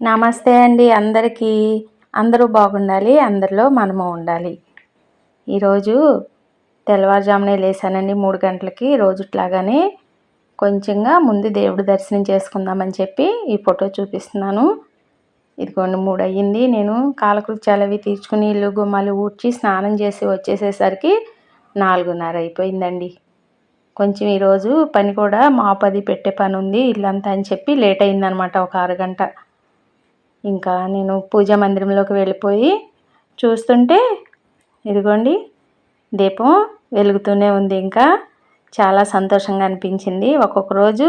నమస్తే అండి అందరికీ. అందరూ బాగుండాలి అందరిలో మనము ఉండాలి. ఈరోజు తెల్లవారుజామునే లేసానండి మూడు గంటలకి. రోజుట్లాగానే కొంచెంగా ముందు దేవుడు దర్శనం చేసుకుందామని చెప్పి ఈ ఫోటో చూపిస్తున్నాను. ఇదిగోండి మూడు అయ్యింది నేను కాలకృత్యాలు అవి తీర్చుకుని ఇల్లు గుమ్మాలు ఊడ్చి స్నానం చేసి వచ్చేసేసరికి నాలుగున్నర అయిపోయిందండి కొంచెం ఈరోజు పని కూడా మా పది పెట్టే పని ఉంది ఇల్లంతా అని చెప్పి లేట్ అయిందనమాట ఒక అరగంట. ఇంకా నేను పూజా మందిరంలోకి వెళ్ళిపోయి చూస్తుంటే ఇదిగోండి దీపం వెలుగుతూనే ఉంది. ఇంకా చాలా సంతోషంగా అనిపించింది. ఒక్కొక్క రోజు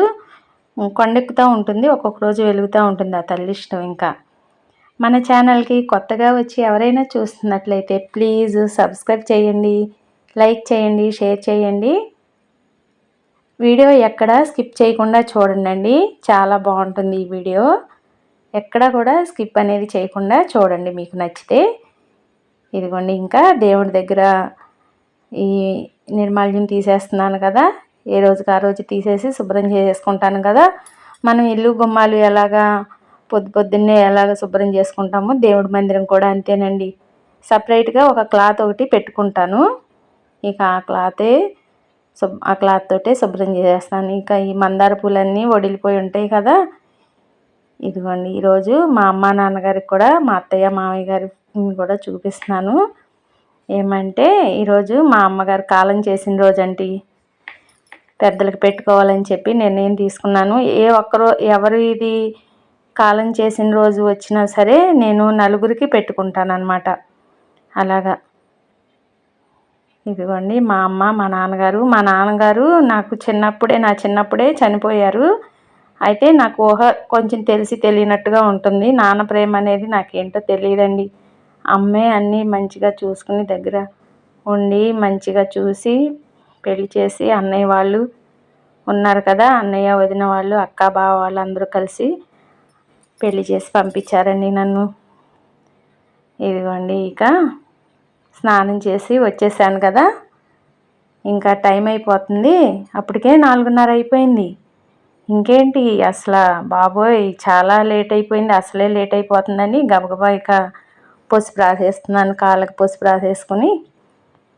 కొండెక్కుతూ ఉంటుంది ఒక్కొక్క రోజు వెలుగుతూ ఉంటుంది ఆ తల్లి ఇష్టం ఇంకా. మన ఛానల్కి కొత్తగా వచ్చి ఎవరైనా చూస్తున్నట్లయితే ప్లీజ్ సబ్స్క్రైబ్ చేయండి లైక్ చేయండి షేర్ చేయండి. వీడియో ఎక్కడ స్కిప్ చేయకుండా చూడండి చాలా బాగుంటుంది ఈ వీడియో. ఎక్కడ కూడా స్కిప్ అనేది చేయకుండా చూడండి మీకు నచ్చితే. ఇదిగోండి ఇంకా దేవుడి దగ్గర ఈ నిర్మాల్యం తీసేస్తున్నాను కదా. ఏ రోజుకి ఆ రోజు తీసేసి శుభ్రం చేసుకుంటాను కదా. మనం ఇల్లు గుమ్మాలు ఎలాగా పొద్దు పొద్దున్నే ఎలాగ శుభ్రం చేసుకుంటామో దేవుడి మందిరం కూడా అంతేనండి. సపరేట్గా ఒక క్లాత్ ఒకటి పెట్టుకుంటాను. ఇక ఆ క్లాతే ఆ క్లాత్ తోటే శుభ్రం చేసేస్తాను. ఇంకా ఈ మందార పూలన్నీ వడిలిపోయి ఉంటాయి కదా. ఇదిగోండి ఈరోజు మా అమ్మ నాన్నగారికి కూడా మా అత్తయ్య మామయ్య గారికి కూడా చూపిస్తున్నాను. ఏమంటే ఈరోజు మా అమ్మగారు కాలం చేసిన రోజు అండి పెద్దలకు పెట్టుకోవాలని చెప్పి నిర్ణయం తీసుకున్నాను. ఏ ఒక్కరో ఎవరు ఇది కాలం చేసిన రోజు వచ్చినా సరే నేను నలుగురికి పెట్టుకుంటాను అనమాట అలాగా. ఇదిగోండి మా అమ్మ మా నాన్నగారు మా నాన్నగారు నాకు చిన్నప్పుడే నా చిన్నప్పుడే చనిపోయారు. అయితే నాకు ఊహ కొంచెం తెలిసి తెలియనట్టుగా ఉంటుంది. నాన్న ప్రేమ అనేది నాకేంటో తెలియదండి. అమ్మే అన్నీ మంచిగా చూసుకుని దగ్గర ఉండి మంచిగా చూసి పెళ్ళి చేసి అన్నయ్య వాళ్ళు ఉన్నారు కదా అన్నయ్య వదిన వాళ్ళు అక్క బావ వాళ్ళందరూ కలిసి పెళ్ళి చేసి పంపించారండి నన్ను. ఇదిగోండి ఇక స్నానం చేసి వచ్చేసాను కదా. ఇంకా టైం అయిపోతుంది. అప్పటికే నాలుగున్నర అయిపోయింది. ఇంకేంటి అసలు బాబోయ్ చాలా లేట్ అయిపోయింది అసలే లేట్ అయిపోతుందని గబగబా ఇక పసుపు రాసేస్తున్నాను కాళ్ళకి పసుపు రాసేసుకుని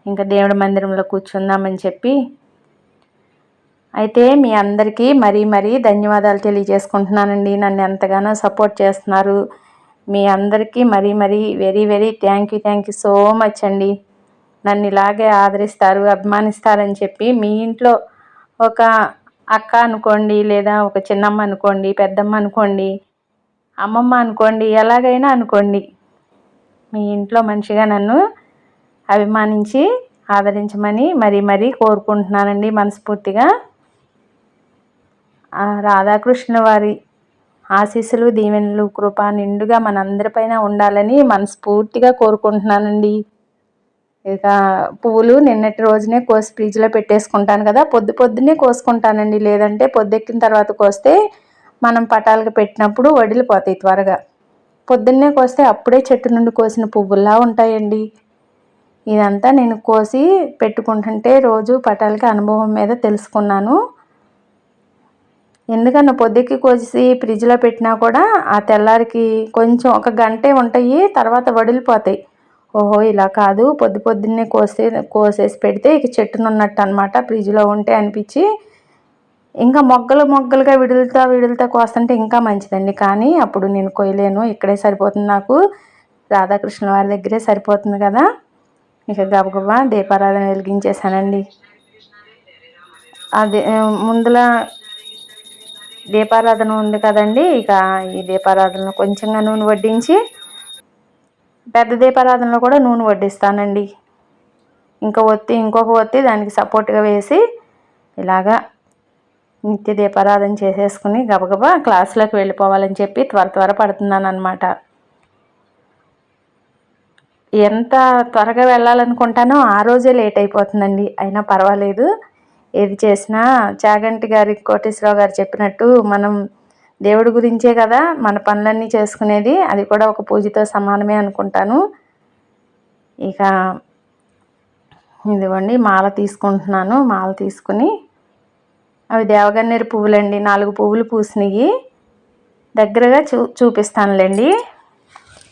ఇంకా దేవుడి మందిరంలో కూర్చుందామని చెప్పి. అయితే మీ అందరికీ మరీ మరీ ధన్యవాదాలు తెలియజేసుకుంటున్నానండి. నన్ను ఎంతగానో సపోర్ట్ చేస్తున్నారు. మీ అందరికీ మరీ మరీ very very thank you thank you so much అండి. నన్ను ఇలాగే ఆదరిస్తారు అభిమానిస్తారని చెప్పి మీ ఇంట్లో ఒక అక్క అనుకోండి లేదా ఒక చిన్నమ్మ అనుకోండి పెద్దమ్మ అనుకోండి అమ్మమ్మ అనుకోండి ఎలాగైనా అనుకోండి. మీ ఇంట్లో మనిషిగా నన్ను అభిమానించి ఆదరించమని మరీ మరీ కోరుకుంటున్నానండి మనస్ఫూర్తిగా. రాధాకృష్ణ వారి ఆశీస్సులు దీవెనలు కృప నిండుగా మనందరిపైన ఉండాలని మనస్ఫూర్తిగా కోరుకుంటున్నానండి. ఇక పువ్వులు నిన్నటి రోజునే కోసి ఫ్రిడ్జ్లో పెట్టేసుకుంటాను కదా పొద్దు పొద్దున్నే కోసుకుంటానండి. లేదంటే పొద్దెక్కిన తర్వాత కోస్తే మనం పటాలకు పెట్టినప్పుడు వడిలిపోతాయి త్వరగా. పొద్దున్నే కోస్తే అప్పుడే చెట్టు నుండి కోసిన పువ్వుల్లా ఉంటాయండి. ఇదంతా నేను కోసి పెట్టుకుంటుంటే రోజు పటాలకి అనుభవం మీద తెలుసుకున్నాను. ఎందుకన్నా పొద్దుకి కోసి ఫ్రిడ్జ్లో పెట్టినా కూడా ఆ తెల్లారికి కొంచెం ఒక గంటే ఉంటాయి తర్వాత వడిలిపోతాయి. ఓహో ఇలా కాదు. పొద్దు పొద్దున్నే కోసే కోసేసి పెడితే ఇక చెట్టునున్నట్టు అనమాట ఫ్రిడ్జ్లో ఉంటే అనిపించి ఇంకా మొగ్గలు మొగ్గలుగా విడులుతా విడులుతా కోస్తుంటే ఇంకా మంచిదండి. కానీ అప్పుడు నేను కొయ్యలేను. ఇక్కడే సరిపోతుంది నాకు. రాధాకృష్ణ వారి దగ్గరే సరిపోతుంది కదా. ఇక గబగబా దీపారాధన వెలిగించేశానండి. అదే ముందుల దీపారాధన ఉంది కదండి. ఇక ఈ దీపారాధన కొంచెంగా నూనె వడ్డించి పెద్ద దీపారాధనలో కూడా నూనె వడ్డిస్తానండి. ఇంకా ఒత్తి ఇంకొక ఒత్తి దానికి సపోర్ట్గా వేసి ఇలాగా నిత్య దీపారాధన చేసేసుకుని గబగబా క్లాసులోకి వెళ్ళిపోవాలని చెప్పి త్వర త్వర పడుతున్నాను అనమాట ఎంత త్వరగా వెళ్ళాలనుకుంటానో ఆ రోజే లేట్ అయిపోతుందండి. అయినా పర్వాలేదు. ఏది చేసినా చాగంటి గారి కోటేశ్వరరావు గారు చెప్పినట్టు మనం దేవుడి గురించే కదా మన పనులన్నీ చేసుకునేది. అది కూడా ఒక పూజతో సమానమే అనుకుంటాను. ఇక ఇదిగోండి మాల తీసుకుంటున్నాను. మాల తీసుకుని అవి దేవగన్నేరు పువ్వులండి. నాలుగు పువ్వులు పూసినాయి దగ్గరగా చూ చూపిస్తానులేండి.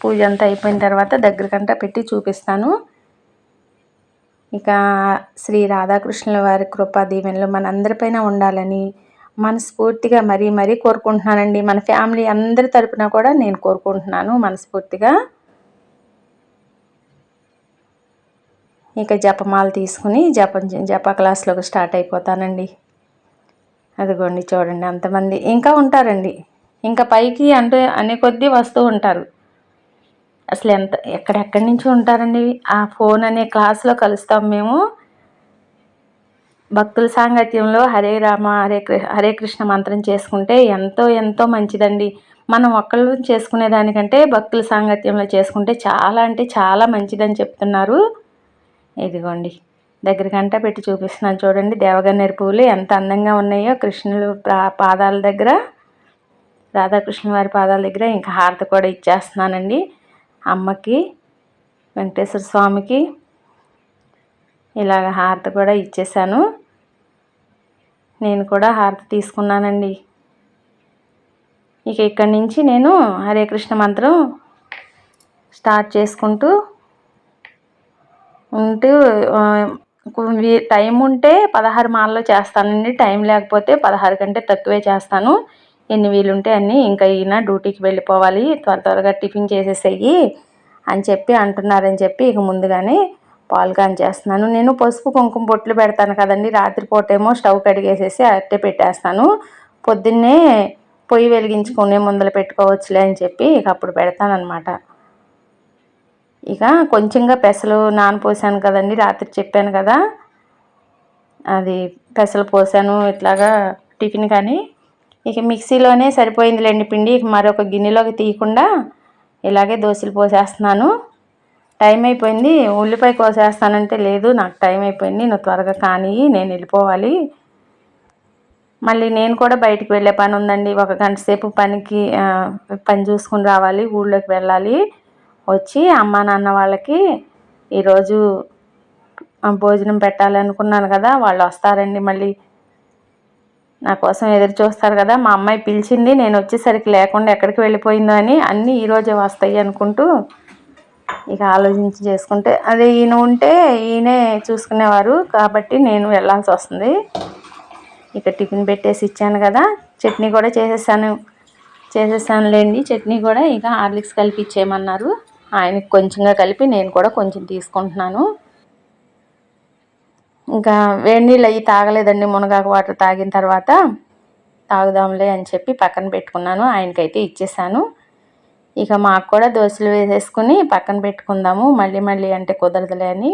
పూజ అంతా అయిపోయిన తర్వాత దగ్గరకంట పెట్టి చూపిస్తాను. ఇక శ్రీ రాధాకృష్ణుల వారి కృపా దీవెనలు మనందరిపైన ఉండాలని మనస్ఫూర్తిగా మరీ మరీ కోరుకుంటున్నానండి. మన ఫ్యామిలీ అందరి తరపున కూడా నేను కోరుకుంటున్నాను మనస్ఫూర్తిగా. ఇక జపమాల తీసుకుని జపం జప క్లాస్లోకి స్టార్ట్ అయిపోతానండి. అదిగోండి చూడండి అంతమంది. ఇంకా ఉంటారండి. ఇంకా పైకి అంటే అనే కొద్దీ వస్తూ ఉంటారు. అసలు ఎంత ఎక్కడెక్కడి నుంచి ఉంటారండి ఆ ఫోన్ అనే క్లాస్లో కలుస్తాం మేము. భక్తుల సాంగత్యంలో హరే రామ హరే హరే కృష్ణ మంత్రం చేసుకుంటే ఎంతో ఎంతో మంచిదండి. మనం ఒక్కళ్ళు చేసుకునే దానికంటే భక్తుల సాంగత్యంలో చేసుకుంటే చాలా అంటే చాలా మంచిదని చెప్తున్నారు. ఇదిగోండి. దగ్గర గంట పెట్టి చూపిస్తున్నాను చూడండి. దేవగన్నేరు పువ్వులు ఎంత అందంగా ఉన్నాయో కృష్ణులు పాదాల దగ్గర రాధాకృష్ణ వారి పాదాల దగ్గర ఇంకా హారతి కూడా ఇచ్చేస్తున్నానండి. అమ్మకి వెంకటేశ్వర స్వామికి ఇలాగ హారతి కూడా ఇచ్చేసాను నేను కూడా హారతి తీసుకున్నానండి. ఇక ఇక్కడి నుంచి నేను హరే కృష్ణ మంత్రం స్టార్ట్ చేసుకుంటూ ఉంటూ టైం ఉంటే పదహారు మాలలో చేస్తానండి. టైం లేకపోతే పదహారు కంటే తక్కువే చేస్తాను. ఎన్ని వీలుంటే అన్ని ఇంకా ఈయన డ్యూటీకి వెళ్ళిపోవాలి. త్వర త్వరగా టిఫిన్ చేసేసేయి అని చెప్పి అంటున్నారని చెప్పి ఇక ముందుగానే పాలు చేస్తున్నాను నేను పసుపు కుంకుమ బొట్లు పెడతాను కదండి. రాత్రిపూట ఏమో స్టవ్ కడిగేసేసి అట్టే పెట్టేస్తాను. పొద్దున్నే పొయ్యి వెలిగించుకునే ముందలు పెట్టుకోవచ్చులే అని చెప్పి ఇక అప్పుడు పెడతానమాట ఇక కొంచెంగా పెసలు నానపోసాను కదండి. రాత్రి చెప్పాను కదా. అది పెసలు పోసాను ఇట్లాగా టిఫిన్ కానీ. ఇక మిక్సీలోనే సరిపోయిందిలేండి పిండి. ఇక మరొక గిన్నెలోకి తీయకుండా ఇలాగే దోశలు పోసేస్తున్నాను. టైం అయిపోయింది. ఉల్లిపాయ కోసేస్తానంటే లేదు నాకు టైం అయిపోయింది. నువ్వు త్వరగా కానీ నేను వెళ్ళిపోవాలి. మళ్ళీ నేను కూడా బయటికి వెళ్ళే పని ఉందండి. ఒక గంట సేపు పనికి పని చూసుకుని రావాలి ఊళ్ళోకి వెళ్ళాలి. వచ్చి అమ్మ నాన్న వాళ్ళకి ఈరోజు భోజనం పెట్టాలనుకున్నాను కదా వాళ్ళు వస్తారండి మళ్ళీ. నా కోసం ఎదురు చూస్తారు కదా మా అమ్మాయి పిలిచింది. నేను వచ్చేసరికి లేకుండా ఎక్కడికి వెళ్ళిపోయిందో అని అన్నీ ఈరోజే వస్తాయి అనుకుంటూ ఇక ఆలోచించి చేసుకుంటే అదే ఈయన ఉంటే ఈయనే చూసుకునేవారు. కాబట్టి నేను వెళ్ళాల్సి వస్తుంది. ఇక టిఫిన్ పెట్టేసి ఇచ్చాను కదా. చట్నీ కూడా చేసేసాను. చేసేసానులేండి. చట్నీ కూడా ఇక హార్లిక్స్ కలిపి ఇచ్చేయమన్నారు ఆయనకి కొంచెంగా కలిపి నేను కూడా కొంచెం తీసుకుంటున్నాను. ఇంకా వేడి నీళ్ళు అవి తాగలేదండి. మునగాకు వాటర్ తాగిన తర్వాత తాగుదాంలే అని చెప్పి పక్కన పెట్టుకున్నాను. ఆయనకైతే ఇచ్చేసాను. ఇక మాకు కూడా దోశలు వేసేసుకుని పక్కన పెట్టుకుందాము. మళ్ళీ మళ్ళీ అంటే కుదరదులే అని.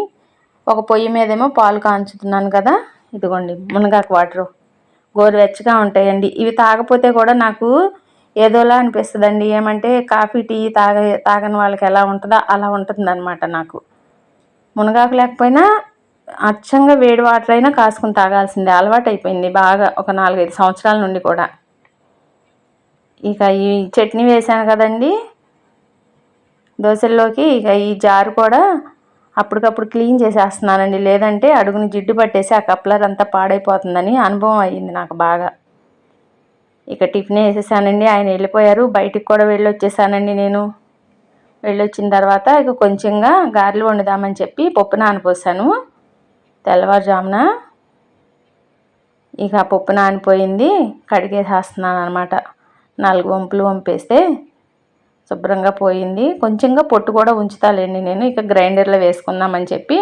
ఒక పొయ్యి మీదేమో పాలు కాంచుతున్నాను కదా. ఇదిగోండి మునగాకు వాటరు. గోరువెచ్చగా ఉంటాయండి. ఇవి తాగపోతే కూడా నాకు ఏదోలా అనిపిస్తుందండి. ఏమంటే కాఫీ టీ తాగ తాగని వాళ్ళకి ఎలా ఉంటుందో అలా ఉంటుందన్నమాట నాకు. మునగాకు లేకపోయినా అచ్చంగా వేడి వాటర్ అయినా కాసుకుని తాగాల్సిందే. అలవాటు అయిపోయింది బాగా ఒక నాలుగైదు సంవత్సరాల నుండి కూడా. ఇక ఈ చట్నీ వేసాను కదండీ. దోశల్లోకి ఇక ఈ జారు కూడా అప్పటికప్పుడు క్లీన్ చేసేస్తున్నానండి. లేదంటే అడుగుని జిడ్డు పట్టేసి ఆ కప్లర్ అంతా పాడైపోతుందని అనుభవం అయ్యింది నాకు బాగా. ఇక టిఫిన్ వేసేసానండి. ఆయన వెళ్ళిపోయారు. బయటికి కూడా వెళ్ళి వచ్చేసానండి నేను. వెళ్ళొచ్చిన తర్వాత ఇక కొంచెంగా గారెలు వండుదామని చెప్పి పప్పు నానిపోసాను తెల్లవారుజామున ఇక పప్పు నానిపోయింది. కడిగేసేస్తున్నాను అనమాట నాలుగు వంపులు వంపేస్తే శుభ్రంగా పోయింది. కొంచెంగా పొట్టు కూడా ఉంచుతాలేండి నేను. ఇక గ్రైండర్లో వేసుకుందామని చెప్పి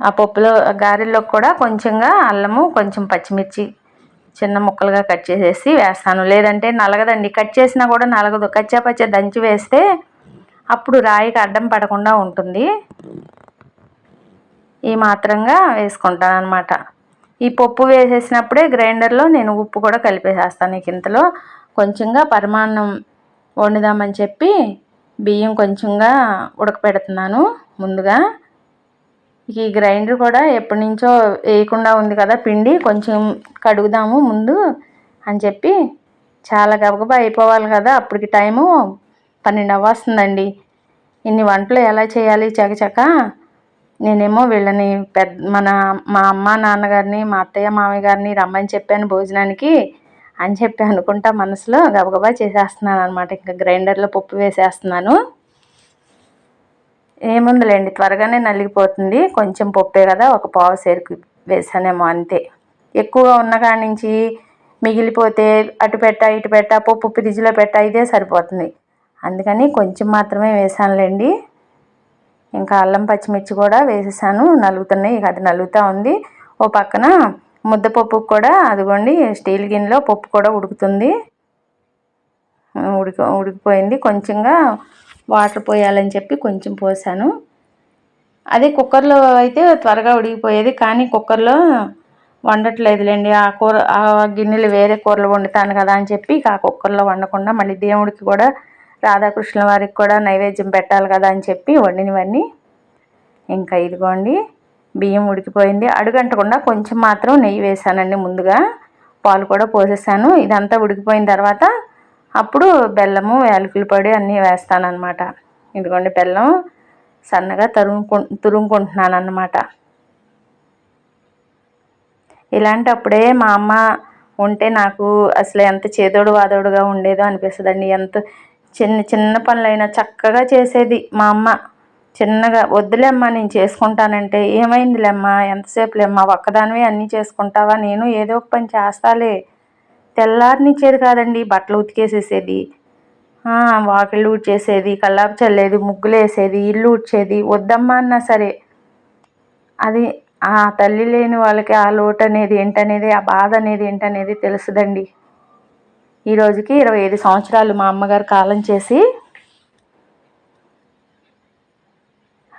ఆ పప్పులో గారెల్లో కూడా కొంచెంగా అల్లము కొంచెం పచ్చిమిర్చి చిన్న ముక్కలుగా కట్ చేసేసి వేస్తాను. లేదంటే నలగదండి. కట్ చేసినా కూడా నలగదు. కచ్చా పచ్చ దంచి వేస్తే అప్పుడు రాయికి అడ్డం పడకుండా ఉంటుంది. ఈ మాత్రంగా వేసుకుంటాను అనమాట ఈ పప్పు వేసేసినప్పుడే గ్రైండర్లో నేను ఉప్పు కూడా కలిపేసేస్తాను. ఇంతలో కొంచెంగా పరిమాణం వండుదామని చెప్పి బియ్యం కొంచెంగా ఉడకపెడుతున్నాను ముందుగా. ఈ గ్రైండర్ కూడా ఎప్పటి నుంచో వేయకుండా ఉంది కదా పిండి కొంచెం కడుగుదాము ముందు అని చెప్పి చాలా గబగబా అయిపోవాలి కదా అప్పటికి టైము పన్నెండు అవ్వస్తుందండి ఇన్ని వంటలు ఎలా చేయాలి చకచక? నేనేమో వీళ్ళని పెద్ద మన మా అమ్మ నాన్నగారిని మా అత్తయ్య మామయ్య గారిని రమ్మని చెప్పాను భోజనానికి. అని చెప్పి అనుకుంటా మనసులో గబగబా చేసేస్తున్నాను అనమాట ఇంకా గ్రైండర్లో పప్పు వేసేస్తున్నాను. ఏముందిలేండి త్వరగానే నలిగిపోతుంది. కొంచెం పప్పే కదా ఒక పావు సేరుకు వేసానేమో అంతే. ఎక్కువగా ఉన్న కాడి నుంచి మిగిలిపోతే అటు పెట్ట ఇటు పెట్ట పప్పు ఫ్రిడ్జ్లో పెట్ట ఇదే సరిపోతుంది. అందుకని కొంచెం మాత్రమే వేసానులేండి. ఇంకా అల్లం పచ్చిమిర్చి కూడా వేసేసాను. నలుగుతున్నాయి ఇక అది నలుగుతూ ఉంది. ఓ పక్కన ముద్దపప్పు కూడా అదిగోండి స్టీల్ గిన్నెలో పప్పు కూడా ఉడుకుతుంది. ఉడికి ఉడికిపోయింది. కొంచెంగా వాటర్ పోయాలని చెప్పి కొంచెం పోసాను. అదే కుక్కర్లో అయితే త్వరగా ఉడికిపోయేది కానీ కుక్కర్లో వండట్లేదులేండి. ఆ కూర ఆ గిన్నెలు వేరే కూరలు వండుతాను కదా అని చెప్పి ఆ కుక్కర్లో వండకుండా మళ్ళీ దేవుడికి కూడా రాధాకృష్ణుల వారికి కూడా నైవేద్యం పెట్టాలి కదా అని చెప్పి వండినవన్నీ. ఇంకా ఇదిగోండి. బియ్యం ఉడికిపోయింది. అడుగంటకుండా కొంచెం మాత్రం నెయ్యి వేసానండి ముందుగా. పాలు కూడా పోసేసాను. ఇదంతా ఉడికిపోయిన తర్వాత అప్పుడు బెల్లము యాలకుల పొడి అన్నీ వేస్తానన్నమాట. ఇదిగోండి బెల్లం సన్నగా తరుముకు తురుముకుంటున్నాను అన్నమాట ఇలాంటప్పుడే మా అమ్మ ఉంటే నాకు అసలు ఎంత చేదోడు వాదోడుగా ఉండేదో అనిపిస్తుందండి. ఎంత చిన్న చిన్న పనులైనా చక్కగా చేసేది మా అమ్మ. చిన్నగా వద్దులేమ్మా నేను చేసుకుంటానంటే ఏమైందిలేమ్మా ఎంతసేపులేమ్మా ఒక్కదానివే అన్నీ చేసుకుంటావా నేను ఏదో ఒక పని చేస్తాలే. తెల్లారినిచ్చేది కాదండి బట్టలు ఉతికేసేసేది. వాకిళ్ళు ఊడ్చేసేది కల్లాపు చల్లేది ముగ్గులు వేసేది ఇల్లు ఊడ్చేది వద్దమ్మా అన్నా సరే. అది ఆ తల్లి లేని వాళ్ళకి ఆ లోటు అనేది ఏంటనేది ఆ బాధ అనేది ఏంటనేది తెలుసుదండి. ఈ రోజుకి ఇరవై ఐదు సంవత్సరాలు మా అమ్మగారు కాలం చేసి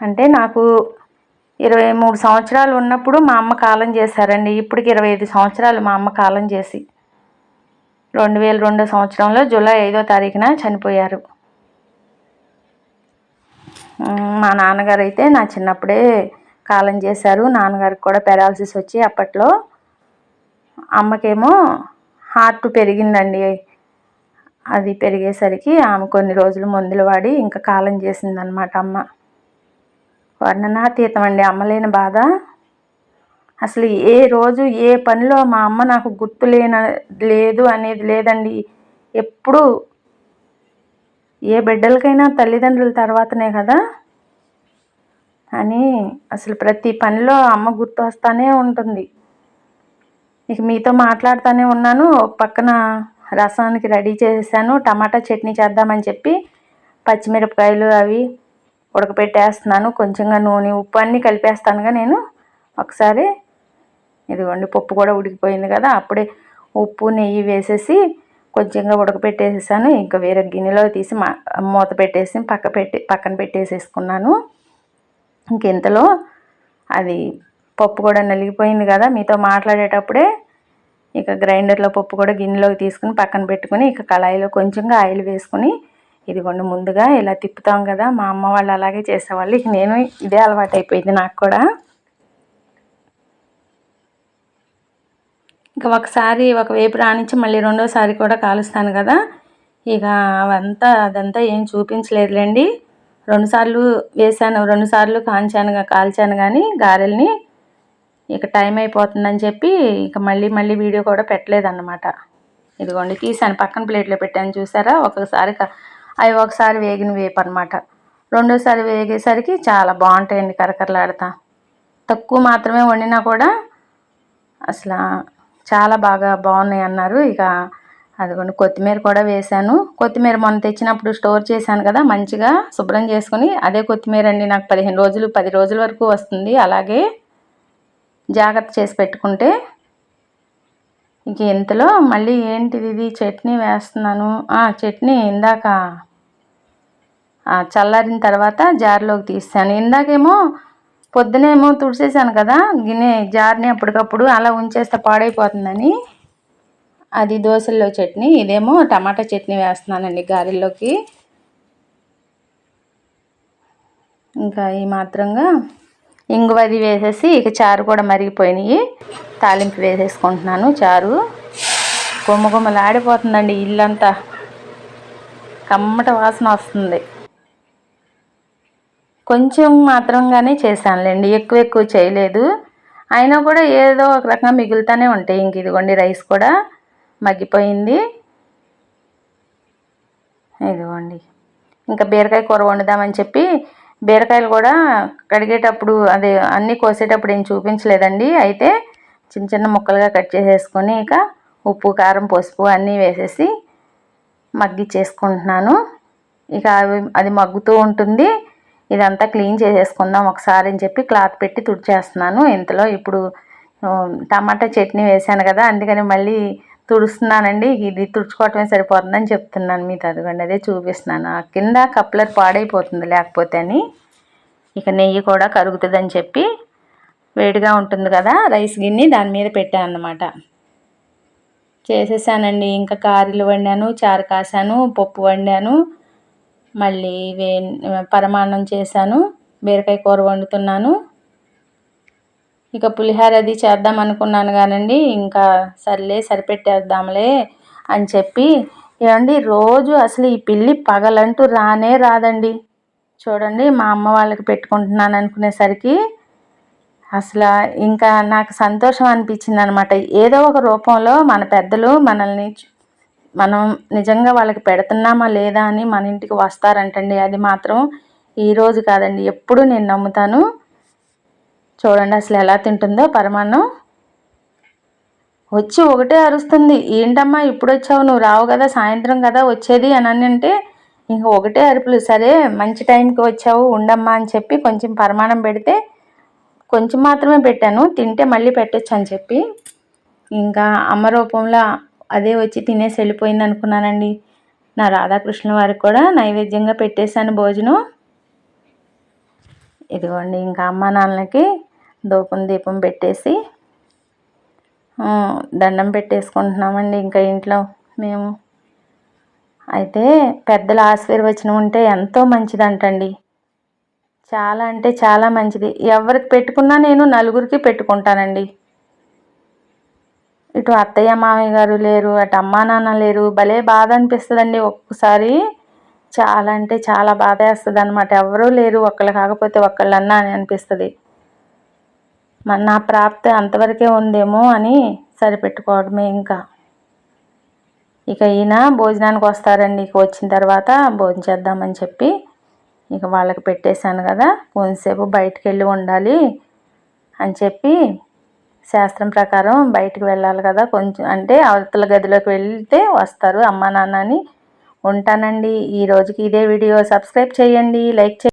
అంటే నాకు ఇరవై మూడు సంవత్సరాలు ఉన్నప్పుడు మా అమ్మ కాలం చేశారండి. ఇప్పటికి ఇరవై ఐదు సంవత్సరాలు మా అమ్మ కాలం చేసి. రెండు వేల రెండో సంవత్సరంలో జూలై ఐదో తారీఖున చనిపోయారు. మా నాన్నగారు అయితే నా చిన్నప్పుడే కాలం చేశారు. నాన్నగారికి కూడా పెరాలసిస్ వచ్చి అప్పట్లో అమ్మకేమో హార్ట్ పెరిగిందండి. అది పెరిగేసరికి ఆమె కొన్ని రోజులు మందులు వాడి ఇంకా కాలం చేసిందనమాట అమ్మ. వర్ణనాతీతం అండి అమ్మలేని బాధ. అసలు ఏ రోజు ఏ పనిలో మా అమ్మ నాకు గుర్తు లేన లేదు అనేది లేదండి. ఎప్పుడు ఏ బిడ్డలకైనా తల్లిదండ్రుల తర్వాతనే కదా. అని అసలు ప్రతి పనిలో అమ్మ గుర్తు వస్తానే ఉంటుంది. ఇక మీతో మాట్లాడుతూనే ఉన్నాను. పక్కన రసానికి రెడీ చేసేసాను. టమాటా చట్నీ చేద్దామని చెప్పి పచ్చిమిరపకాయలు అవి ఉడకపెట్టేస్తున్నాను. కొంచెంగా నూనె ఉప్పు అన్నీ కలిపేస్తానుగా నేను. ఒకసారి ఇదిగోండి పప్పు కూడా ఉడికిపోయింది కదా అప్పుడే ఉప్పు నెయ్యి వేసేసి కొంచెంగా ఉడకపెట్టేసేసాను. ఇంకా వేరే గిన్నెలో తీసి మా మూత పెట్టేసి పక్క పెట్టి పక్కన పెట్టేసేసుకున్నాను. ఇంకెంతలో అది పప్పు కూడా నలిగిపోయింది కదా మీతో మాట్లాడేటప్పుడే ఇక గ్రైండర్లో పప్పు కూడా గిన్నెలోకి తీసుకుని పక్కన పెట్టుకుని ఇక కళాయిలో కొంచెంగా ఆయిల్ వేసుకుని ఇదిగోండి ముందుగా ఇలా తిప్పుతాం కదా మా అమ్మ వాళ్ళు అలాగే చేసేవాళ్ళు. ఇక నేను ఇదే అలవాటు అయిపోయింది నాకు కూడా. ఇంకా ఒకసారి ఒక వేపు రాణించి మళ్ళీ రెండోసారి కూడా కాలుస్తాను కదా. ఇక అవంతా అదంతా ఏం చూపించలేదులేండి. రెండుసార్లు వేసాను రెండుసార్లు కాంచాను కాల్చాను కానీ గారెల్ని. ఇక టైం అయిపోతుందని చెప్పి ఇక మళ్ళీ మళ్ళీ వీడియో కూడా పెట్టలేదన్నమాట. ఇదిగోండి తీసాను పక్కన ప్లేట్లో పెట్టాను చూసారా? ఒకసారి అవి ఒకసారి వేగిన వేపు అనమాట రెండోసారి వేగేసరికి చాలా బాగుంటాయండి కరకరలాడతా. తక్కువ మాత్రమే వండినా కూడా అసలు చాలా బాగా బాగున్నాయి అన్నారు. ఇక అదిగోండి కొత్తిమీర కూడా వేశాను. కొత్తిమీర మొన్న తెచ్చినప్పుడు స్టోర్ చేశాను కదా మంచిగా శుభ్రం చేసుకుని అదే కొత్తిమీర అండి నాకు పదిహేను రోజులు పది రోజుల వరకు వస్తుంది. అలాగే జాగ్రత్త చేసి పెట్టుకుంటే ఇంక ఇంతలో మళ్ళీ ఏంటిది ఇది? చట్నీ వేస్తున్నాను. చట్నీ ఇందాక చల్లారిన తర్వాత జార్లోకి తీసాను ఇందాకేమో పొద్దునేమో తుడిసేసాను కదా గిన్నె జార్ని అప్పటికప్పుడు అలా ఉంచేస్తే పాడైపోతుందని. అది దోశల్లో చట్నీ ఇదేమో టమాటా చట్నీ వేస్తున్నానండి గారెల్లోకి. ఇంకా ఈ మాత్రంగా ఇంగువది వేసేసి ఇక చారు కూడా మరిగిపోయినాయి. తాలింపు వేసేసుకుంటున్నాను చారు. గుమ్మ ఇల్లంతా. కమ్మట వాసన వస్తుంది. కొంచెం మాత్రంగానే చేశానులేండి ఎక్కువ ఎక్కువ చేయలేదు. అయినా కూడా ఏదో ఒక రకంగా మిగులుతూనే ఉంటాయి. ఇంక ఇదిగోండి రైస్ కూడా మగ్గిపోయింది. ఇదిగోండి. ఇంకా బీరకాయ కూర వండుదామని చెప్పి బీరకాయలు కూడా కడిగేటప్పుడు అదే అన్నీ కోసేటప్పుడు ఏం చూపించలేదండి. అయితే చిన్న చిన్న ముక్కలుగా కట్ చేసేసుకొని ఇక ఉప్పు కారం పసుపు అన్నీ వేసేసి మగ్గిచ్చేసుకుంటున్నాను. ఇక అవి అది మగ్గుతూ ఉంటుంది. ఇదంతా క్లీన్ చేసేసుకుందాం ఒకసారి అని చెప్పి క్లాత్ పెట్టి తుడిచేస్తున్నాను. ఇంతలో ఇప్పుడు టమాటా చట్నీ వేసాను కదా అందుకని మళ్ళీ తుడుస్తున్నానండి. ఇది తుడుచుకోవటమే సరిపోతుందని చెప్తున్నాను మీతో అదిగండి అదే చూపిస్తున్నాను. ఆ కింద కప్లర్ పాడైపోతుంది లేకపోతే అని. ఇక నెయ్యి కూడా కరుగుతుందని చెప్పి వేడిగా ఉంటుంది కదా రైస్ గిన్నె దాని మీద పెట్టాను అన్నమాట. చేసేసానండి. ఇంకా కారీలు వండాను చారు కాసాను పప్పు వండాను మళ్ళీ వే పరమాన్నం చేశాను బీరకాయ కూర వండుతున్నాను. ఇక పులిహార అది చేద్దాం అనుకున్నాను కానండి ఇంకా సర్లే సరిపెట్టేద్దాంలే అని చెప్పి ఏమండి రోజు అసలు ఈ పిల్లి పగలంటూ రానే రాదండి. చూడండి మా అమ్మ వాళ్ళకి పెట్టుకుంటున్నాను అనుకునేసరికి అసలు ఇంకా నాకు సంతోషం అనిపించింది అనమాట ఏదో ఒక రూపంలో మన పెద్దలు మనల్ని మనం నిజంగా వాళ్ళకి పెడుతున్నామా లేదా అని మన ఇంటికి వస్తారంటండి. అది మాత్రం ఈరోజు కాదండి ఎప్పుడు నేను నమ్ముతాను. చూడండి అసలు ఎలా తింటుందో పరమాన్నం. వచ్చి ఒకటే అరుస్తుంది. ఏంటమ్మా ఇప్పుడు వచ్చావు? నువ్వు రావు కదా సాయంత్రం కదా వచ్చేది? అని అంటే ఇంకా ఒకటే అరుపులు. సరే మంచి టైంకి వచ్చావు ఉండమ్మా అని చెప్పి కొంచెం పరమాణం పెడితే కొంచెం మాత్రమే పెట్టాను తింటే మళ్ళీ పెట్టచ్చు అని చెప్పి. ఇంకా అమ్మ రూపంలో అదే వచ్చి తినేసి వెళ్ళిపోయింది అనుకున్నానండి. నా రాధాకృష్ణ వారికి కూడా నైవేద్యంగా పెట్టేశాను భోజనం. ఇదిగోండి ఇంకా అమ్మ నాన్నలకి దూపం దీపం పెట్టేసి దండం పెట్టేసుకుంటున్నామండి ఇంకా ఇంట్లో మేము. అయితే పెద్దల ఆశీర్వచనం ఉంటే ఎంతో మంచిదంటండి. చాలా అంటే చాలా మంచిది. ఎవరికి పెట్టుకున్నా నేను నలుగురికి పెట్టుకుంటానండి. ఇటు అత్తయ్య మామయ్య గారు లేరు అటు అమ్మా నాన్న లేరు. భలే బాధ అనిపిస్తుందండి ఒక్కసారి. చాలా అంటే చాలా బాధ వేస్తుంది అనమాట ఎవరూ లేరు ఒక్కళ్ళు కాకపోతే ఒక్కళ్ళన్నా అని అనిపిస్తుంది. మన నా ప్రాప్తి అంతవరకే ఉందేమో అని సరిపెట్టుకోవడమే ఇంకా. ఇక ఈయన భోజనానికి వస్తారండి. ఇక వచ్చిన తర్వాత భోజనం చేద్దామని చెప్పి ఇక వాళ్ళకి పెట్టేశాను కదా. కొంతసేపు బయటికి వెళ్ళి ఉండాలి అని చెప్పి శాస్త్రం ప్రకారం బయటికి వెళ్ళాలి కదా. కొంచెం అంటే అవతల గదిలోకి వెళ్తే వస్తారు అమ్మా నాన్న అని ఉంటానండి. ఈ రోజుకి ఇదే వీడియో. సబ్స్క్రైబ్ చేయండి. లైక్ చేయండి.